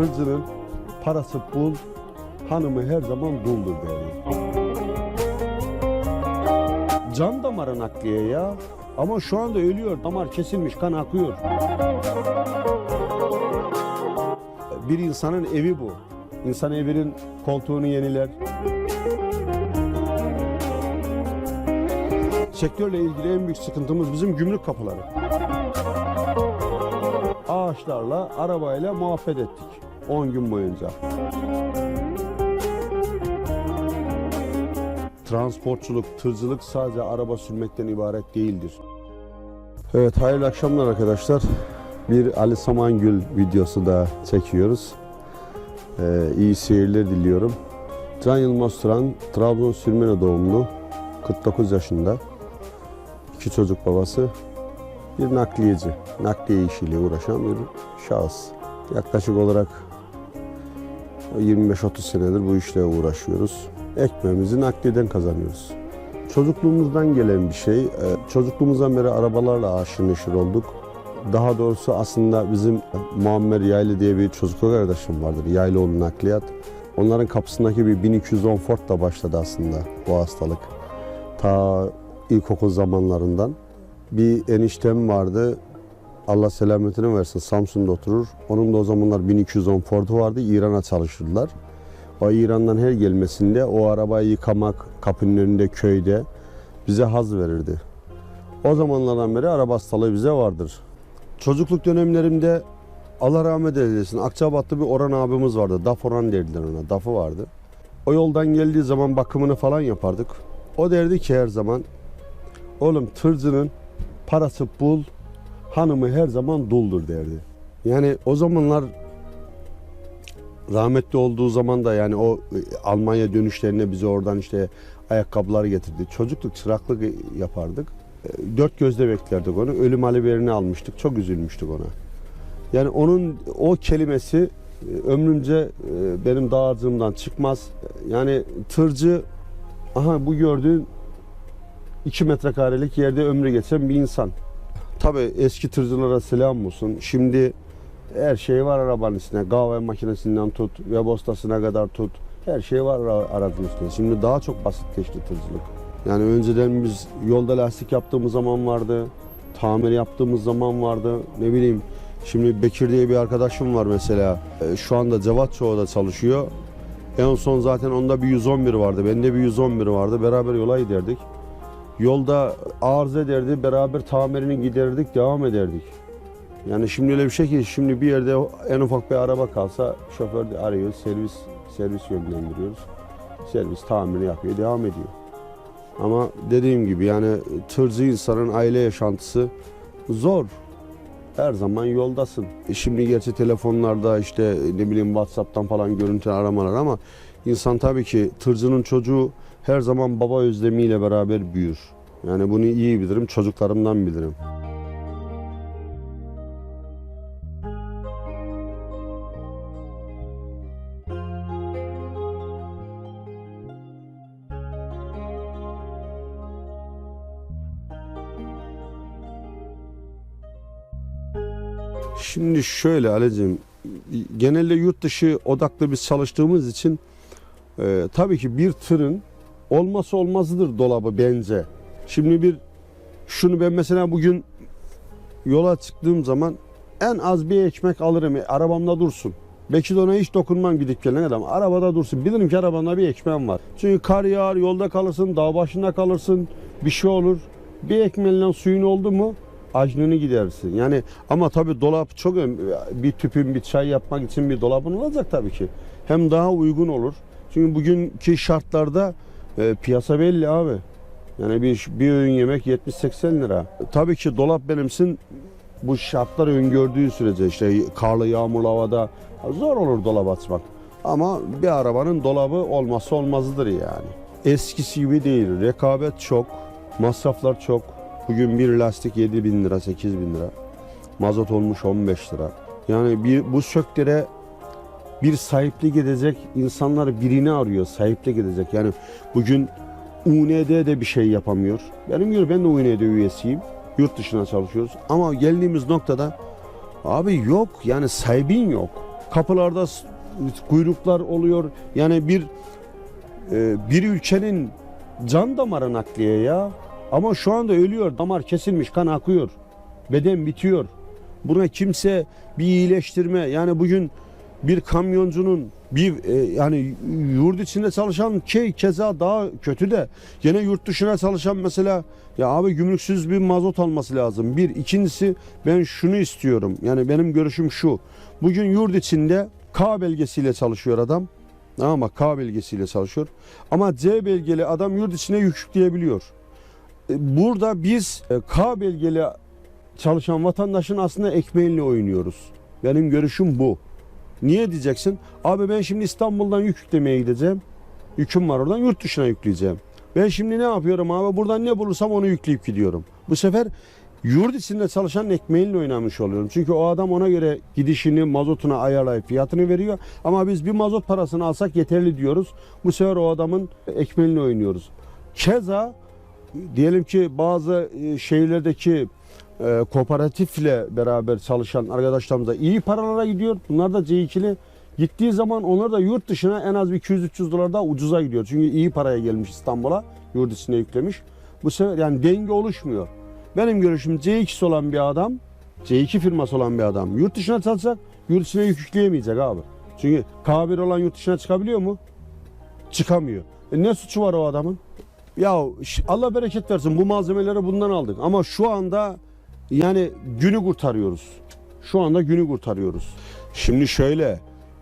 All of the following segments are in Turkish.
Tırcının parası bul, hanımı her zaman duldur derdi. Can damarı nakliye ya. Ama şu anda ölüyor. Damar kesilmiş, kan akıyor. Bir insanın evi bu. İnsan evinin koltuğunu yeniler. Sektörle ilgili en büyük sıkıntımız bizim gümrük kapıları. Ağaçlarla, arabayla muhabbet ettik 10 gün boyunca. Transportçuluk, tırcılık sadece araba sürmekten ibaret değildir. Evet, hayırlı akşamlar arkadaşlar. Bir Ali Samangül videosu da çekiyoruz. Ee, iyi seyirler diliyorum. Can Yılmaz Turan, Trabzon Sürmene doğumlu, 49 yaşında. İki çocuk babası, bir nakliyeci, nakliye işiyle uğraşan bir şahıs. Yaklaşık olarak 25-30 senedir bu işle uğraşıyoruz. Ekmeğimizi nakliyeden kazanıyoruz. Çocukluğumuzdan gelen bir şey. Ee, Çocukluğumuzdan beri arabalarla aşırı olduk. Daha doğrusu aslında bizim Muammer Yaylı diye bir çocukluk arkadaşım vardır. Yaylıoğlu Nakliyat. Onların kapısındaki bir 1210 Ford'la başladı aslında bu hastalık. Ta ilkokul zamanlarından. Bir eniştem vardı. Allah selametini versin. Samsun'da oturur. Onun da o zamanlar 1210 Ford'u vardı. İran'a çalışırdılar. O İran'dan her gelmesinde o arabayı yıkamak kapının önünde köyde bize haz verirdi. O zamanlardan beri araba hastalığı bize vardır. Çocukluk dönemlerimde Allah rahmet eylesin Akçabat'ta bir Orhan abimiz vardı. Daf Orhan derdiler ona. Dafı vardı. O yoldan geldiği zaman bakımını falan yapardık. O derdi ki her zaman oğlum tırcının parası bul, hanımı her zaman duldur derdi. Yani o zamanlar rahmetli olduğu zaman da yani o e, Almanya dönüşlerine bize oradan işte ayakkabıları getirdi. Çocukluk çıraklık yapardık. E, Dört gözle beklerdik onu. Ölüm haberini almıştık. Çok üzülmüştük ona. Yani onun o kelimesi e, ömrümce benim dağarcığımdan çıkmaz. Yani tırcı aha bu gördüğün 2 metrekarelik yerde ömrü geçen bir insan. Tabii eski tırcılara selam olsun. Şimdi her şey var arabanın üstüne. Kahve makinesinden tut, web postasına kadar tut. Her şey var ara- aracın üstünde. Şimdi daha çok basitleşti tırcılık. Yani önceden biz yolda lastik yaptığımız zaman vardı. Tamir yaptığımız zaman vardı. Ne bileyim şimdi Bekir diye bir arkadaşım var mesela. E, Şu anda Cevatçoğu'da çalışıyor. En son zaten onda bir 111 vardı. Bende bir 111 vardı. Beraber yola giderdik. Yolda arıza ederdi. Beraber tamirini giderdik. Devam ederdik. Yani şimdi öyle bir şey ki şimdi bir yerde en ufak bir araba kalsa şoför de arıyor, servis servis yönlendiriyoruz. Servis tamirini yapıyor, devam ediyor. Ama dediğim gibi yani tırcı insanın aile yaşantısı zor. Her zaman yoldasın. E Şimdi gerçi telefonlarda işte ne bileyim WhatsApp'tan falan görüntü aramalar ama insan tabii ki tırcının çocuğu her zaman baba özlemiyle beraber büyür. Yani bunu iyi bilirim, çocuklarımdan bilirim. Şimdi şöyle Ali'cim, genelde yurt dışı odaklı biz çalıştığımız için e, tabii ki bir tırın olması olmazıdır dolabı bence. Şimdi bir şunu ben mesela bugün yola çıktığım zaman en az bir ekmek alırım. e, Arabamda dursun. Belki de ona hiç dokunmam gidip gelene kadar. ama Arabada dursun. Bilirim ki arabamda bir ekmeğim var. Çünkü kar yağar, yolda kalırsın, dağ başında kalırsın. Bir şey olur. Bir ekmeğiyle suyun oldu mu acnını gidersin. Yani ama tabii dolap çok. Bir tüpün bir çay yapmak için bir dolabın olacak tabii ki. Hem daha uygun olur. Çünkü bugünkü şartlarda e, piyasa belli abi. Yani bir, bir öğün yemek 70-80 lira. Tabii ki dolap benimsin bu şartlar öngördüğü sürece işte karlı yağmurlu havada zor olur dolap açmak. Ama bir arabanın dolabı olmazsa olmazıdır yani. Eskisi gibi değil. Rekabet çok. Masraflar çok. Bugün bir lastik 7 bin lira, 8 bin lira. Mazot olmuş 15 lira. Yani bir, bu sektöre bir sahiplik edecek insanlar birini arıyor. Sahiplik edecek. Yani bugün UND de bir şey yapamıyor. Benim gibi ben de UND üyesiyim. Yurt dışına çalışıyoruz. Ama geldiğimiz noktada abi yok yani sahibin yok. kapılarda kuyruklar oluyor. Yani bir e, bir ülkenin can damarı nakliye ya. Ama şu anda ölüyor. Damar kesilmiş, kan akıyor. Beden bitiyor. Buna kimse bir iyileştirme yani bugün bir kamyoncunun bir e, yani yurt içinde çalışan şey keza daha kötü de gene yurt dışına çalışan mesela ya abi gümrüksüz bir mazot alması lazım. Bir ikincisi ben şunu istiyorum. Yani benim görüşüm şu. Bugün yurt içinde K belgesiyle çalışıyor adam. Ama K belgesiyle çalışıyor. Ama C belgeli adam yurt içine yük yükleyebiliyor. E, Burada biz e, K belgeli çalışan vatandaşın aslında ekmeğiyle oynuyoruz. Benim görüşüm bu. Niye diyeceksin? Abi ben şimdi İstanbul'dan yük yüklemeye gideceğim. Yüküm var oradan yurt dışına yükleyeceğim. Ben şimdi ne yapıyorum abi? Buradan ne bulursam onu yükleyip gidiyorum. Bu sefer yurt içinde çalışan ekmeğiyle oynamış oluyorum. Çünkü o adam ona göre gidişini, mazotuna ayarlayıp fiyatını veriyor. Ama biz bir mazot parasını alsak yeterli diyoruz. Bu sefer o adamın ekmeğiyle oynuyoruz. Keza diyelim ki bazı e, şehirlerdeki e, kooperatifle beraber çalışan arkadaşlarımız da iyi paralara gidiyor. Bunlar da C2'li. Gittiği zaman onlar da yurt dışına en az bir 200-300 dolar daha ucuza gidiyor. Çünkü iyi paraya gelmiş İstanbul'a. Yurt içine yüklemiş. Bu sefer yani denge oluşmuyor. Benim görüşüm C2'si olan bir adam, C2 firması olan bir adam yurt dışına çalışacak, yurt içine yük yükleyemeyecek abi. Çünkü K1 olan yurt dışına çıkabiliyor mu? Çıkamıyor. E ne suçu var o adamın? Ya Allah bereket versin bu malzemeleri bundan aldık ama şu anda yani günü kurtarıyoruz. Şu anda günü kurtarıyoruz. Şimdi şöyle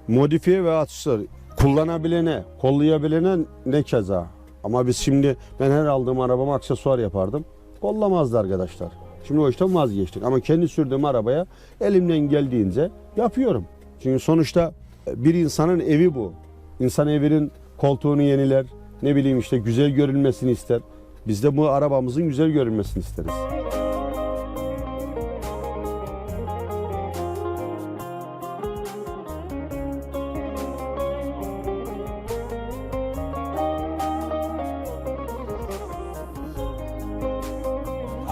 modifiye ve atışlar kullanabilene, kollayabilene ne keza. Ama biz şimdi ben her aldığım arabama aksesuar yapardım. Kollamazdı arkadaşlar. Şimdi o işten vazgeçtik ama kendi sürdüğüm arabaya elimden geldiğince yapıyorum. Çünkü sonuçta bir insanın evi bu. İnsan evinin koltuğunu yeniler, ne bileyim işte güzel görünmesini ister. Biz de bu arabamızın güzel görünmesini isteriz.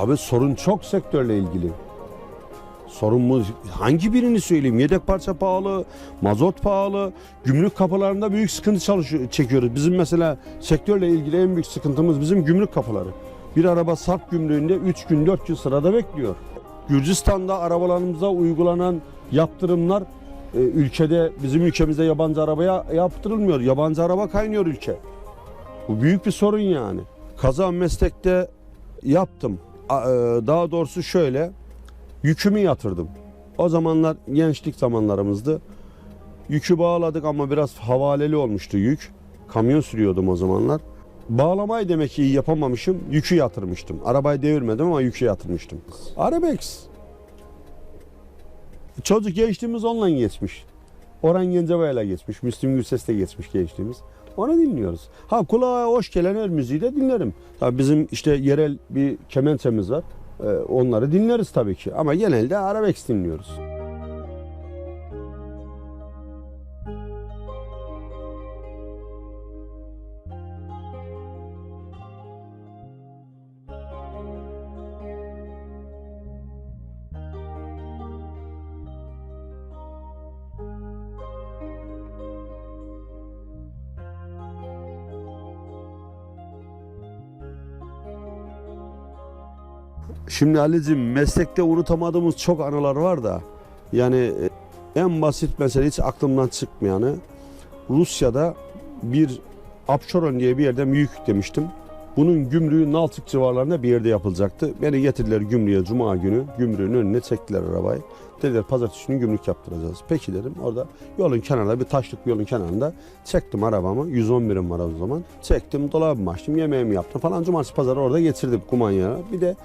Abi sorun çok sektörle ilgili. Sorun mu? Hangi birini söyleyeyim? Yedek parça pahalı, mazot pahalı, gümrük kapılarında büyük sıkıntı çalışıyor, çekiyoruz. Bizim mesela sektörle ilgili en büyük sıkıntımız bizim gümrük kapıları. Bir araba Sarp gümrüğünde 3 gün 4 gün sırada bekliyor. Gürcistan'da arabalarımıza uygulanan yaptırımlar e, ülkede bizim ülkemizde yabancı arabaya yaptırılmıyor. Yabancı araba kaynıyor ülke. Bu büyük bir sorun yani. Kaza meslekte yaptım. E, Daha doğrusu şöyle yükümü yatırdım. O zamanlar gençlik zamanlarımızdı. Yükü bağladık ama biraz havaleli olmuştu yük. Kamyon sürüyordum o zamanlar. Bağlamayı demek ki iyi yapamamışım. Yükü yatırmıştım. Arabayı devirmedim ama yükü yatırmıştım. Arabex. Çocuk gençliğimiz onunla geçmiş. Orhan Gencebay'la geçmiş. Müslüm Gürses'le geçmiş gençliğimiz. Onu dinliyoruz. Ha kulağa hoş gelen her müziği de dinlerim. Tabii bizim işte yerel bir kemençemiz var. Ee, onları dinleriz tabii ki. Ama genelde arabesk dinliyoruz. Şimdi Ali'cim meslekte unutamadığımız çok anılar var da yani e, en basit mesela hiç aklımdan çıkmayanı Rusya'da bir Apşeron diye bir yerden büyük yüklemiştim. Bunun gümrüğü Nalçık civarlarında bir yerde yapılacaktı. Beni getirdiler gümrüğe cuma günü. Gümrüğün önüne çektiler arabayı. Dediler pazartesi günü gümrük yaptıracağız. Peki dedim. Orada yolun kenarında bir taşlık bir yolun kenarında çektim arabamı. 111'im var o zaman. Çektim dolabımı açtım yemeğimi yaptım falan. Cumartesi pazarı orada geçirdim Kumanya'ya. Bir de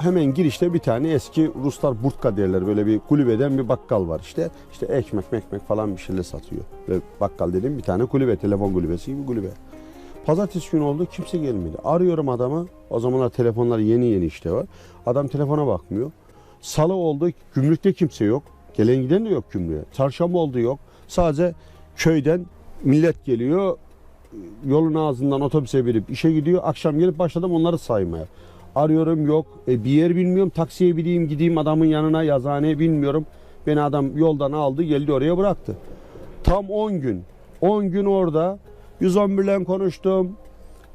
hemen girişte bir tane eski Ruslar burtka derler böyle bir kulübeden bir bakkal var işte. İşte ekmek mekmek falan bir şeyler satıyor. Böyle bakkal dediğim bir tane kulübe, telefon kulübesi gibi kulübe. Pazartesi günü oldu kimse gelmedi. Arıyorum adamı. O zamanlar telefonlar yeni yeni işte var. Adam telefona bakmıyor. Salı oldu gümrükte kimse yok. Gelen giden de yok gümrüğe. Çarşamba oldu yok. Sadece köyden millet geliyor. Yolun ağzından otobüse binip işe gidiyor. Akşam gelip başladım onları saymaya. Arıyorum yok. E, bir yer bilmiyorum. Taksiye bineyim gideyim adamın yanına yazıhaneye bilmiyorum. Beni adam yoldan aldı geldi oraya bıraktı. Tam 10 gün. 10 gün orada 111 ile konuştum.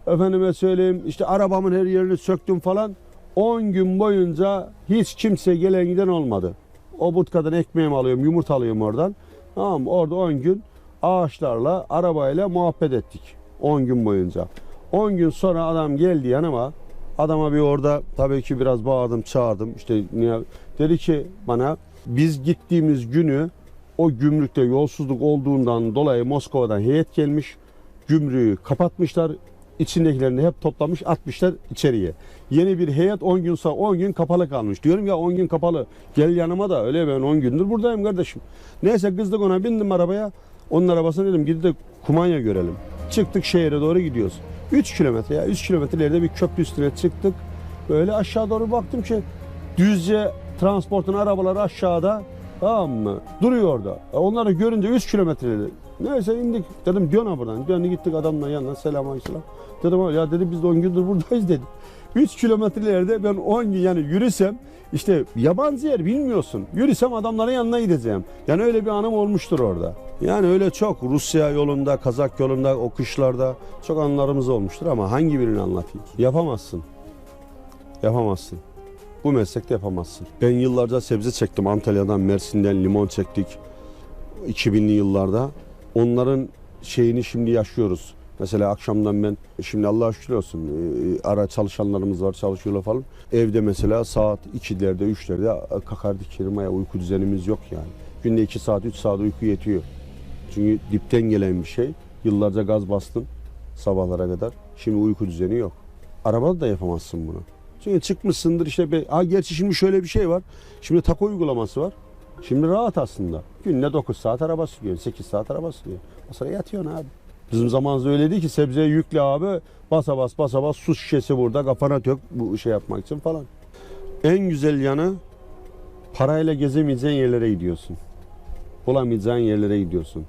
Efendime söyleyeyim işte arabamın her yerini söktüm falan. 10 gün boyunca hiç kimse gelen giden olmadı. O butkadan ekmeğimi alıyorum, yumurta alıyorum oradan. Tamam? Orada 10 gün ağaçlarla, arabayla muhabbet ettik. 10 gün boyunca. 10 gün sonra adam geldi yanıma. Adama bir orada tabii ki biraz bağırdım, çağırdım. İşte niye? Dedi ki bana biz gittiğimiz günü o gümrükte yolsuzluk olduğundan dolayı Moskova'dan heyet gelmiş. Gümrüğü kapatmışlar. İçindekilerini hep toplamış atmışlar içeriye. Yeni bir heyet 10 gün sonra 10 gün kapalı kalmış. Diyorum ya 10 gün kapalı. Gel yanıma da öyle ben 10 gündür buradayım kardeşim. Neyse kızdık ona bindim arabaya. Onun arabasına dedim gidip de kumanya görelim. Çıktık şehre doğru gidiyoruz. 3 kilometre ya 3 kilometre ileride bir köprü üstüne çıktık. Böyle aşağı doğru baktım ki düzce transportun arabaları aşağıda tamam mı? Duruyor orada. E Onları görünce 3 kilometre dedi. Neyse indik. Dedim dön buradan. Döndü gittik adamla yanına selam aleyküm. Dedim ya dedi biz de 10 gündür buradayız dedi. 3 kilometrelerde ben 10 gün yani yürüsem işte yabancı yer bilmiyorsun. Yürüsem adamların yanına gideceğim. Yani öyle bir anım olmuştur orada. Yani öyle çok Rusya yolunda, Kazak yolunda, o kışlarda çok anılarımız olmuştur ama hangi birini anlatayım? Yapamazsın. Yapamazsın. Bu meslekte yapamazsın. Ben yıllarca sebze çektim. Antalya'dan, Mersin'den limon çektik. 2000'li yıllarda. Onların şeyini şimdi yaşıyoruz. Mesela akşamdan ben şimdi Allah'a şükür olsun e, ara çalışanlarımız var çalışıyorlar falan. Evde mesela saat 2'lerde 3'lerde kakardık kirmaya uyku düzenimiz yok yani. Günde 2 saat 3 saat uyku yetiyor. Çünkü dipten gelen bir şey. Yıllarca gaz bastın sabahlara kadar. Şimdi uyku düzeni yok. Arabada da yapamazsın bunu. Çünkü çıkmışsındır işte. Be, ha, gerçi şimdi şöyle bir şey var. Şimdi taco uygulaması var. Şimdi rahat aslında. Günde 9 saat araba sürüyorsun, 8 saat araba sürüyorsun. O sonra yatıyorsun abi. Bizim zamanımızda öyle değil ki sebzeye yükle abi. Basa bas basa bas su şişesi burada kafana dök bu şey yapmak için falan. En güzel yanı parayla gezemeyeceğin yerlere gidiyorsun. Bulamayacağın yerlere gidiyorsun.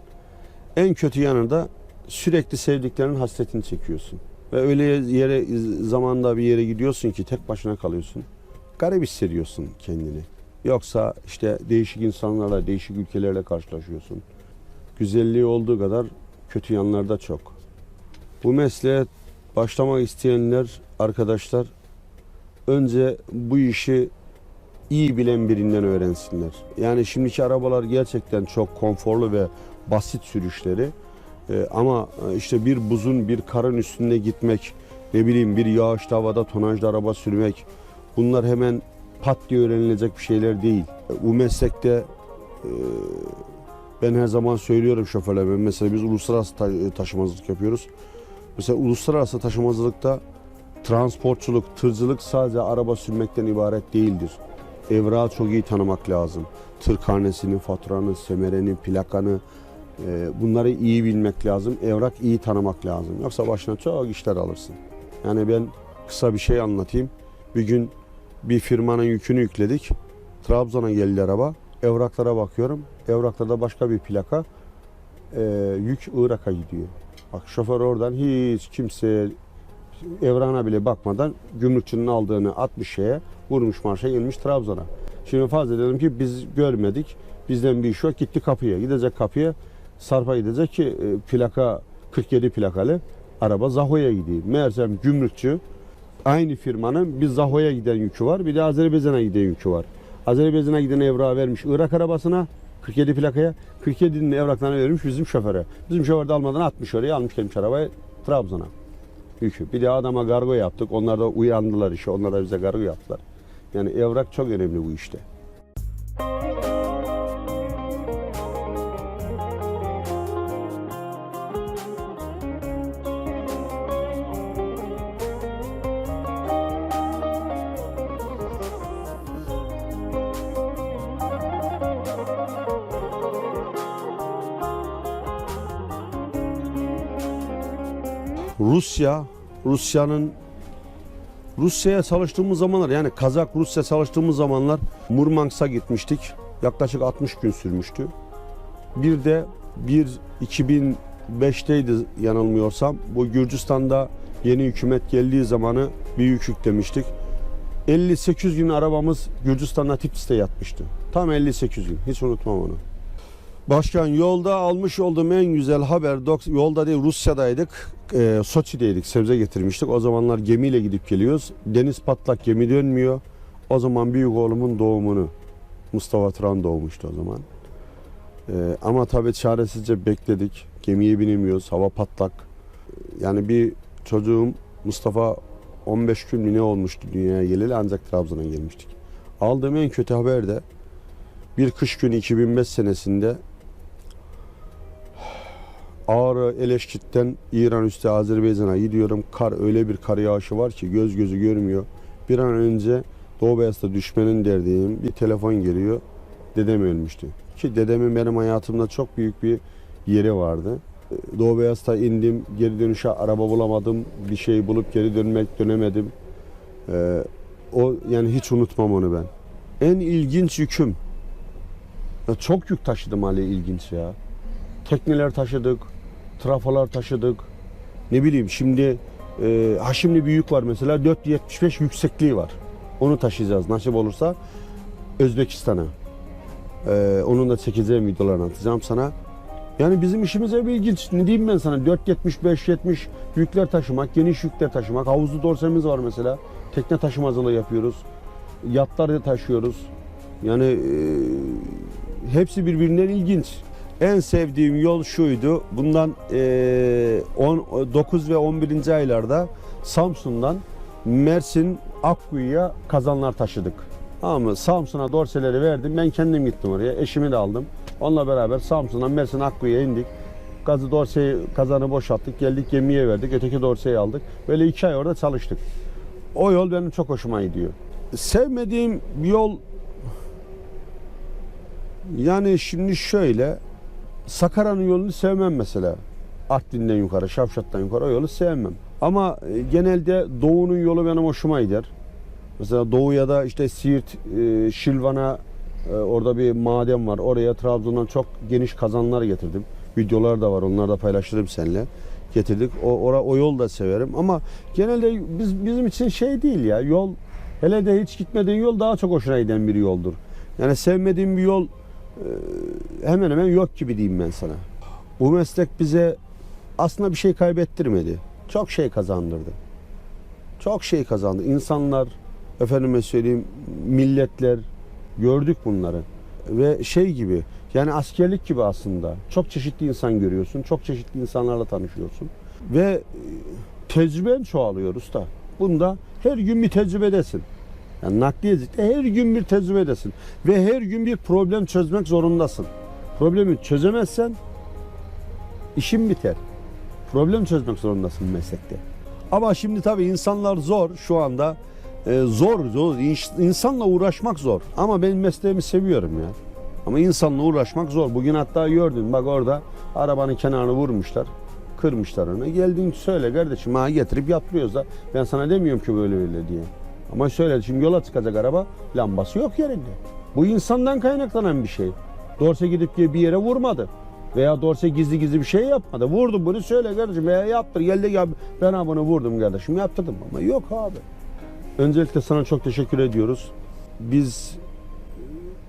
En kötü yanı da sürekli sevdiklerinin hasretini çekiyorsun. Ve öyle yere zamanda bir yere gidiyorsun ki tek başına kalıyorsun. Garip hissediyorsun kendini. Yoksa işte değişik insanlarla, değişik ülkelerle karşılaşıyorsun. Güzelliği olduğu kadar kötü yanları da çok. Bu mesleğe başlamak isteyenler, arkadaşlar önce bu işi iyi bilen birinden öğrensinler. Yani şimdiki arabalar gerçekten çok konforlu ve basit sürüşleri. Ee, ama işte bir buzun, bir karın üstünde gitmek, ne bileyim bir yağışlı havada tonajlı araba sürmek bunlar hemen pat diye öğrenilecek bir şeyler değil. Bu meslekte e, ben her zaman söylüyorum şoförlerime mesela biz uluslararası ta- taşımacılık yapıyoruz. Mesela uluslararası taşımacılıkta transportçuluk, tırcılık sadece araba sürmekten ibaret değildir. Evrağı çok iyi tanımak lazım. Tır karnesini, faturanı, semereni, plakanı e, bunları iyi bilmek lazım. Evrak iyi tanımak lazım. Yoksa başına çok işler alırsın. Yani ben kısa bir şey anlatayım. Bir gün bir firmanın yükünü yükledik. Trabzon'a geldi araba. Evraklara bakıyorum. Evraklarda başka bir plaka. Ee, yük Irak'a gidiyor. Bak şoför oradan hiç kimseye evrana bile bakmadan gümrükçünün aldığını atmış şeye vurmuş marşa gelmiş Trabzon'a. Şimdi fazla dedim ki biz görmedik. Bizden bir iş yok. Gitti kapıya. Gidecek kapıya. Sarp'a gidecek ki e, plaka 47 plakalı araba Zaho'ya gidiyor. Meğersem gümrükçü aynı firmanın bir Zaho'ya giden yükü var bir de Azerbaycan'a giden yükü var. Azerbaycan'a giden evrağı vermiş Irak arabasına 47 plakaya 47'nin evraklarını vermiş bizim şoföre. Bizim şoför de almadan atmış oraya almış gelmiş arabayı Trabzon'a. Yükü. Bir de adama kargo yaptık. Onlar da uyandılar işe. Onlar da bize kargo yaptılar. Yani evrak çok önemli bu işte. Rusya, Rusya'nın Rusya'ya çalıştığımız zamanlar yani Kazak Rusya çalıştığımız zamanlar Murmansk'a gitmiştik. Yaklaşık 60 gün sürmüştü. Bir de bir 2005'teydi yanılmıyorsam. Bu Gürcistan'da yeni hükümet geldiği zamanı bir yük yüklemiştik. 58 gün arabamız Gürcistan'da Tiflis'te yatmıştı. Tam 58 gün. Hiç unutmam onu. Başkan yolda almış olduğum en güzel haber yolda değil Rusya'daydık. E, Soçi'deydik. Sebze getirmiştik. O zamanlar gemiyle gidip geliyoruz. Deniz patlak gemi dönmüyor. O zaman büyük oğlumun doğumunu Mustafa Turan doğmuştu o zaman. E, ama tabii çaresizce bekledik. Gemiye binemiyoruz. Hava patlak. Yani bir çocuğum Mustafa 15 gün mü ne olmuştu dünyaya geleli ancak Trabzon'a gelmiştik. Aldığım en kötü haber de bir kış günü 2005 senesinde Ağrı Eleşkit'ten İran üstü Azerbaycan'a gidiyorum. Kar öyle bir kar yağışı var ki göz gözü görmüyor. Bir an önce Doğu Beyaz'da düşmenin derdiyim. Bir telefon geliyor. Dedem ölmüştü. Ki dedemin benim hayatımda çok büyük bir yeri vardı. Doğu Beyaz'da indim. Geri dönüşe araba bulamadım. Bir şey bulup geri dönmek dönemedim. Ee, o yani hiç unutmam onu ben. En ilginç yüküm. Ya çok yük taşıdım Ali ilginç ya. Tekneler taşıdık, trafolar taşıdık. Ne bileyim şimdi e, Haşimli bir yük var mesela 4.75 yüksekliği var. Onu taşıyacağız nasip olursa Özbekistan'a. E, onun da çekeceğim videolarını atacağım sana. Yani bizim işimiz hep ilginç. Ne diyeyim ben sana 4.75 70 yükler taşımak, geniş yükler taşımak. Havuzlu dorsemiz var mesela. Tekne taşımacılığı yapıyoruz. Yatları taşıyoruz. Yani e, hepsi birbirinden ilginç. En sevdiğim yol şuydu. Bundan e, 10, 9 ve 11. aylarda Samsun'dan Mersin Akkuyu'ya kazanlar taşıdık. Ama Samsun'a dorseleri verdim. Ben kendim gittim oraya. Eşimi de aldım. Onunla beraber Samsun'dan Mersin Akkuyu'ya indik. Gazı dorseyi kazanı boşalttık. Geldik gemiye verdik. Öteki dorseyi aldık. Böyle iki ay orada çalıştık. O yol benim çok hoşuma gidiyor. Sevmediğim yol yani şimdi şöyle Sakarya'nın yolunu sevmem mesela. Artvin'den yukarı, Şavşat'tan yukarı o yolu sevmem. Ama e, genelde Doğu'nun yolu benim hoşuma gider. Mesela Doğu'ya da işte Siirt, e, Şilvan'a e, orada bir maden var. Oraya Trabzon'dan çok geniş kazanlar getirdim. Videolar da var. Onları da paylaştırırım seninle. Getirdik. O, ora, o yol da severim. Ama genelde biz bizim için şey değil ya. Yol hele de hiç gitmediğin yol daha çok hoşuna giden bir yoldur. Yani sevmediğim bir yol hemen hemen yok gibi diyeyim ben sana. Bu meslek bize aslında bir şey kaybettirmedi. Çok şey kazandırdı. Çok şey kazandı. İnsanlar, efendime söyleyeyim, milletler gördük bunları. Ve şey gibi yani askerlik gibi aslında. Çok çeşitli insan görüyorsun. Çok çeşitli insanlarla tanışıyorsun. Ve e, tecrüben çoğalıyor usta. Bunda her gün bir tecrübedesin. Yani nakliyecilikte her gün bir tecrübedesin. Ve her gün bir problem çözmek zorundasın. Problemi çözemezsen işin biter. Problem çözmek zorundasın meslekte. Ama şimdi tabii insanlar zor şu anda. Ee, zor, zor. İnsanla uğraşmak zor. Ama ben mesleğimi seviyorum ya. Ama insanla uğraşmak zor. Bugün hatta gördün bak orada arabanın kenarını vurmuşlar. Kırmışlar onu. Geldin söyle kardeşim ha getirip yaptırıyoruz da. Ben sana demiyorum ki böyle öyle diye. Ama söyle şimdi yola çıkacak araba lambası yok yerinde. Bu insandan kaynaklanan bir şey. Dorse gidip bir yere vurmadı. Veya Dorse gizli gizli bir şey yapmadı. Vurdum bunu söyle kardeşim veya yaptır. Geldi ya ben ha bunu vurdum kardeşim yaptırdım ama yok abi. Öncelikle sana çok teşekkür ediyoruz. Biz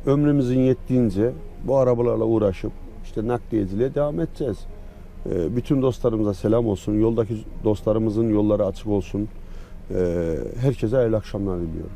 ömrümüzün yettiğince bu arabalarla uğraşıp işte nakliyeciliğe devam edeceğiz. Ee, Bütün dostlarımıza selam olsun. Yoldaki dostlarımızın yolları açık olsun. Ee, Herkese hayırlı akşamlar diliyorum.